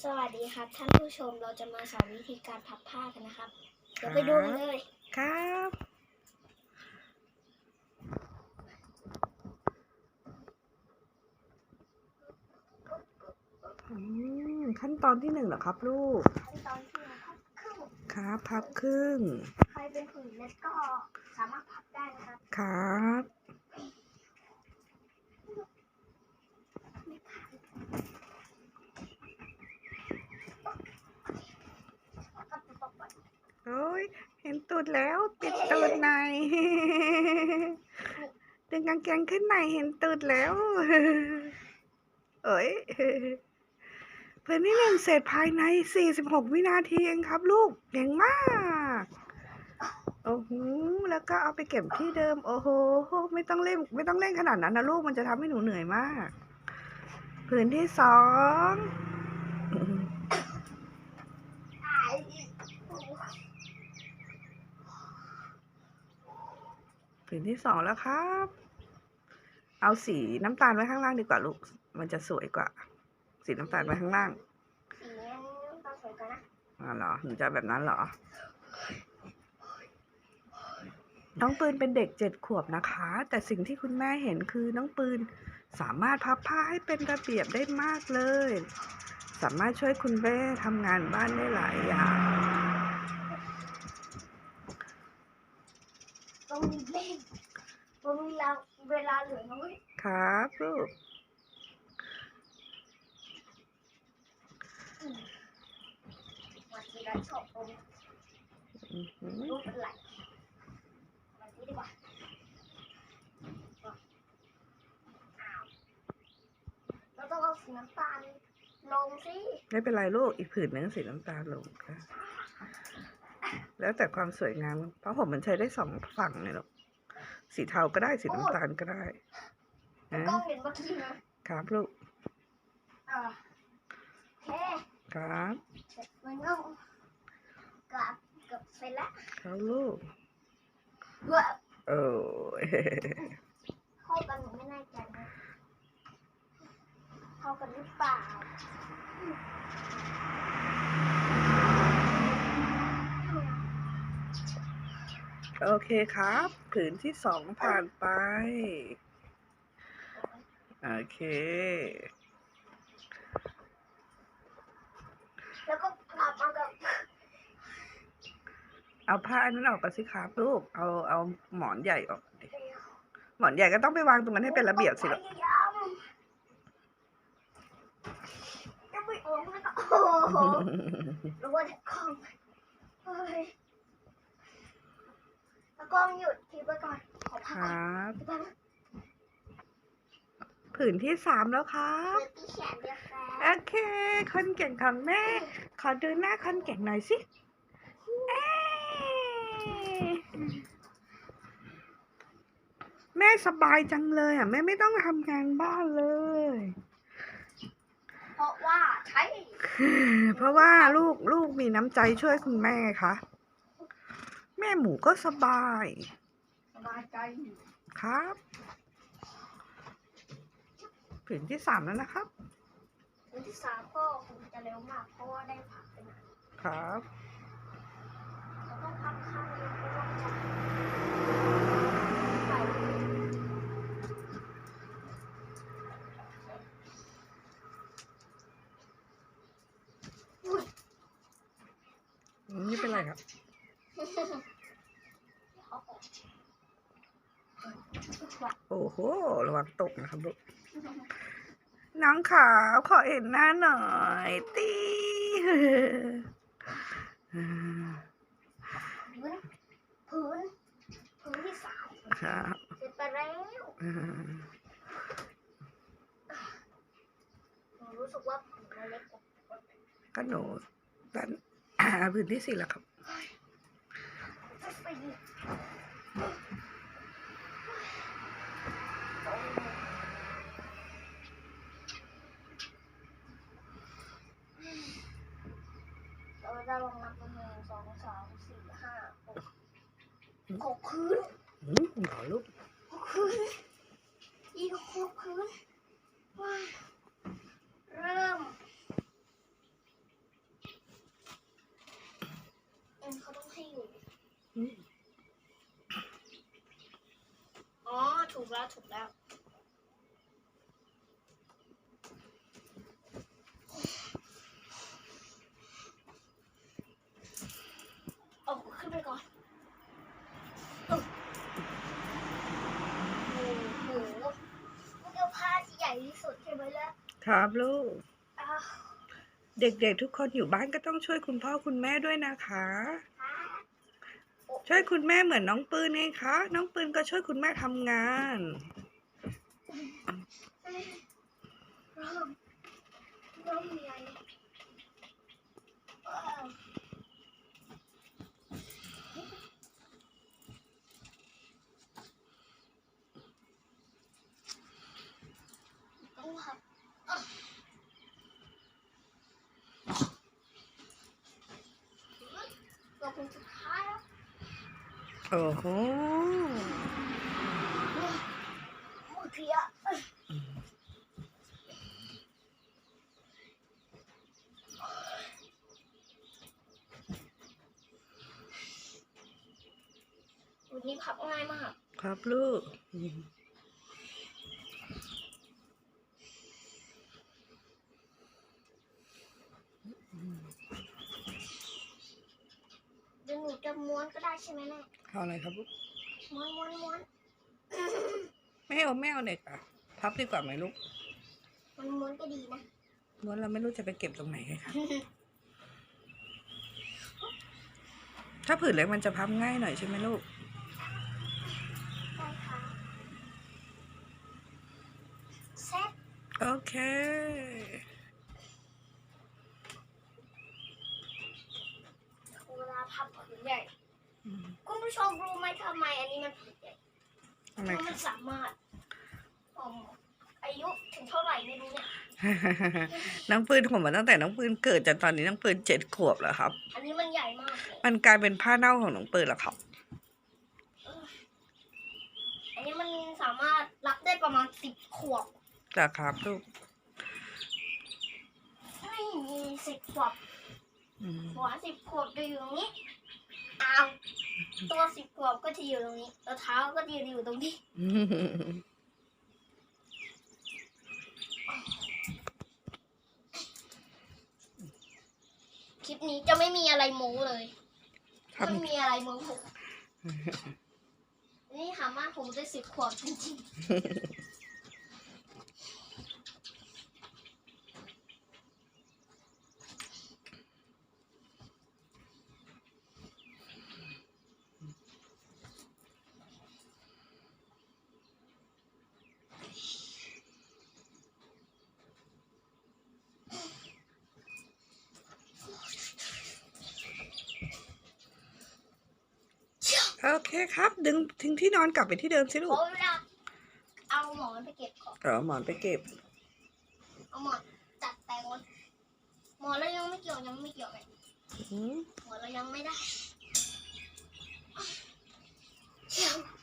สวัสดีครับ ท่านผู้ชมเราจะมาสอนวิธีการพับผ้ากันนะครับ เดี๋ยวไปดูกันเลย ครับอืมขั้นตอนที่หนึ่งเหรอครับลูก ขั้นตอนที่เราพับครึ่งครับพับครึ่ง ใครเป็นผืนเล็กก็สามารถพับได้นะครับ ครับ แล้วก็จะตกไป โอ้ย เห็นตูดแล้วปิดตูดในอยดึงกางเกงขึ้นในอยเห็นตูดแล้วเอ้ยพื้นที่หนึ่งเสร็จภายใน 46 วินาทีเองครับลูกเก่งมาก โอ้โห แล้วก็เอาไปเก็บที่เดิม โอ้โห ไม่ต้องเล่น ไม่ต้องเล่นขนาดนั้นนะลูก มันจะทำให้หนูเหนื่อยมาก พื้นที่สอง ตายอีก ผืนที่สองแล้วครับ เอาสีน้ำตาลไว้ข้างล่างดีกว่าลูก มันจะสวยกว่า สีน้ำตาลไว้ข้างล่างสีนี้ต้องสวยกันนะอ๋อเหรอหนูจะแบบนั้นเหรอ น้องปืนเป็นเด็กเจ็ดขวบนะคะ แต่สิ่งที่คุณแม่เห็นคือน้องปืนสามารถพับผ้าให้เป็นระเบียบได้มากเลย สามารถช่วยคุณแม่ทำงานบ้านได้หลายอย่าง ต้องมีเล่นต้องมีเวลาเวลาเหลือน้อยครับลูกวันที่เราชอบตรงอื้อหือรูปเป็นไหลวันนี้ดีกว่าเราต้องเอาสีน้ำตาลลงสิ ไม่เป็นไรลูก อีกผืนนึงสีน้ำตาลลงค่ะ แล้วแต่ความสวยงามเพราะผมมันใช้ได้สองฝั่งเนี่ยลูกสีเทาก็ได้สีน้ำตาลก็ได้นะกล้องเห็นเมื่อกี้นะครับลูกอ่าโอเคครับเสร็จมันก็กลับเกับเสร็จแล้วครับลูกว่าโอ้ยเข้ากันหนูไม่แน่ใจนะเข้ากันหรือเปล่า โอเคครับผืนที่สองผ่านไป โอเค แล้วก็กลับมากับเอาผ้าอันนั้นออกกันสิครับลูก เอาเอาหมอนใหญ่ออกดิหมอนใหญ่ก็ต้องไปวางตรงนั้นให้เป็นระเบียบสิลูกจะไม่ออกแล้วก็โอ้โหรู้ว่าจะกล้องเฮ้ยตะ กล้องหยุดทีไปก่อน ขอคพักรก่อนับ ไปก่อนผืนที่สามแล้วครับเปิดที่แขนเดียวแฟโอเค คนเก่งของแม่ ขอดูหน้าคนเก่งหน่อยสิเอ้ยแม่สบายจังเลยอะ แม่ไม่ต้องทำงานบ้านเลย เพราะว่าใช้ เพราะว่าลูกลูกมีน้ำใจช่วยคุณแม่ค่ะแม่หมูก็สบาย สบายใจครับผืนที่สามแล้วนะครับวันที่สามก็คงจะเร็วมากเพราะว่าได้พักไปนานครับเราต้องพักข้างเดียวเพราะว่าจะไปอุ้ยไม่เป็นไรครับเขาออกว่า โอ้โห ระวังตกนะครับลูก น้องขาวขอเห็นหน้าหน่อย ตีพื้นพื้นพื้นที่สามครับเสร็จไปแล้วหนูรู้สึกว่าผืนมันเล็กกว่าปกติก็หนูตันผืนที่สี่แล้วครับ คืนหืมขอลูกคืนอีกหกคืนว้าเริ่มเอ็นเขาต้องให้อยู่อ๋อ ถูกแล้ว ถูกแล้ว ครับลูกอ้าวเด็กๆทุกคนอยู่บ้านก็ต้องช่วยคุณพ่อคุณแม่ด้วยนะคะ ช่วยคุณแม่เหมือนน้องปืนไงคะ น้องปืนก็ช่วยคุณแม่ทำงานเริ่มเริ่มใหญ่ว้าวต้องครับอะตัวเป็นสุดท้ายแล้ว โอ้โหโอ้ยเพลียวันนี้พับง่ายมาก ครับลูกอืม เดี๋ยวหนูจะม้วนก็ได้ใช่ไหมแม่ เอาอะไรครับลูกม้วนม้วนม้วนไม่เอาไม่เอาเด็กอะ พับดีกว่าไหมลูกมันม้วนก็ดีนะม้วนเราไม่รู้จะไปเก็บตรงไหนไงคะถ้าผืนเล็กมันจะพับง่ายหน่อยใช่ไหมลูกได้ค่ะเซ็ตโอเค เวลาพับผืนใหญ่ อืม คุณผู้ชมรู้ไหมทำไมอันนี้มันผืนใหญ่ทำไมเพราะคมัรับนสามารถอืมอายุถึงเท่าไหร่ไม่รู้เนี่ย น้องปืนผมมาตั้งแต่น้องปืนเกิดจนตอนนี้น้องปืนเจ็ดขวบแล้วครับ อันนี้มันใหญ่มากเลยมันกลายเป็นผ้าเน่าของน้องปืนแล้วครับ อันนี้มันสามารถรับได้ประมาณสิบขวบจ้ะครับลูกไม่มีสิบขวบอืมหัวสิบขวบจะอยู่ตรงนี้ อ้าวตัวสิบขวบก็จะอยู่ตรงนี้แล้วเท้าก็จะอยู่ตรงนี้คลิปนี้จะไม่มีอะไรโม้เลยทำไม่มีอะไรโม้ผมนี่ถามว่าผมได้สิบขวบจริงๆ โอเคครับ ดึงทิ้งที่นอนกลับไปที่เดิมสิลูเพกราะเวลาเอาหมอนไปเก็บก่อนเออหมอนไปเก็บ เอาหมอนจัดแต่งไว้หมอนเรายังไม่เกี่ยวยังไม่เกี่ยวเลยอืมหมอนเรายังไม่ได้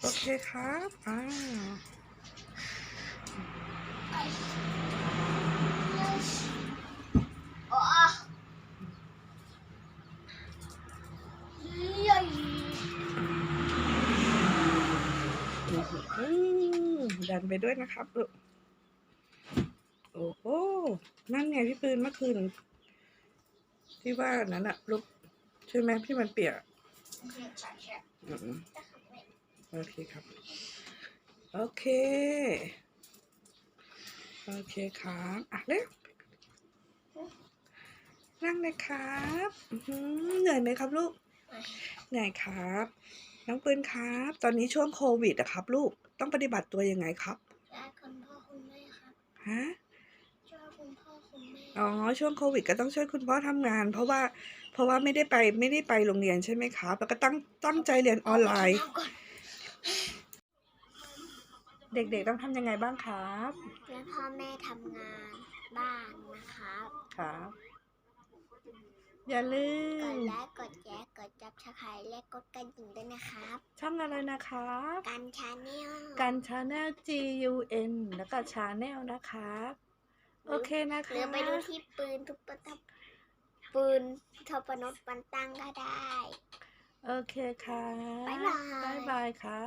โอเคครับอ่าโอ้ใหญ่ อืมดันไปด้วยนะครับลูกโอ้โหนั่นไงพี่ปืนเมื่อคืนที่ว่านั้นอะลูกใช่ไหมที่มันเปียกอืมโอเคครับ โอเค โอเคครับอะเร็วนั่งเลยครับหือเหนื่อยไหมครับลูก เหนื่อยครับ น้องปืนครับ ตอนนี้ช่วงโควิดอะครับ ลูกต้องปฏิบัติตัวยังไงครับและคุณพ่อคุณแม่ครับฮะช่วยคุณพ่อคุณแม่อ๋อช่วงโควิดก็ต้องช่วยคุณพ่อทำงาน เพราะว่าเพราะว่าไม่ได้ไปไม่ได้ไปโรงเรียนใช่ไหมครับ แล้วก็ตั้งตั้งใจเรียนออนไลน์ เอาก่อนเด็กๆต้องทำยังไงบ้างครับ และพ่อแม่ทำงานบ้านนะครับ ครับ อย่าลืกมดไลค์กดแชร์กดจับชะไครและกดกระดิ่งด้วยนะครับ ช่องอะไรนะครับกันชาแนลกันชาแนล G U N แล้วก็ชาแนลนะครับ โอเคนะคหรืรัอบไปดูที่ปืนทุกประทับปืนทปนดปันตั้งก็ได้ โอเคค่ะ บ๊ายบาย บ๊ายบายค่ะ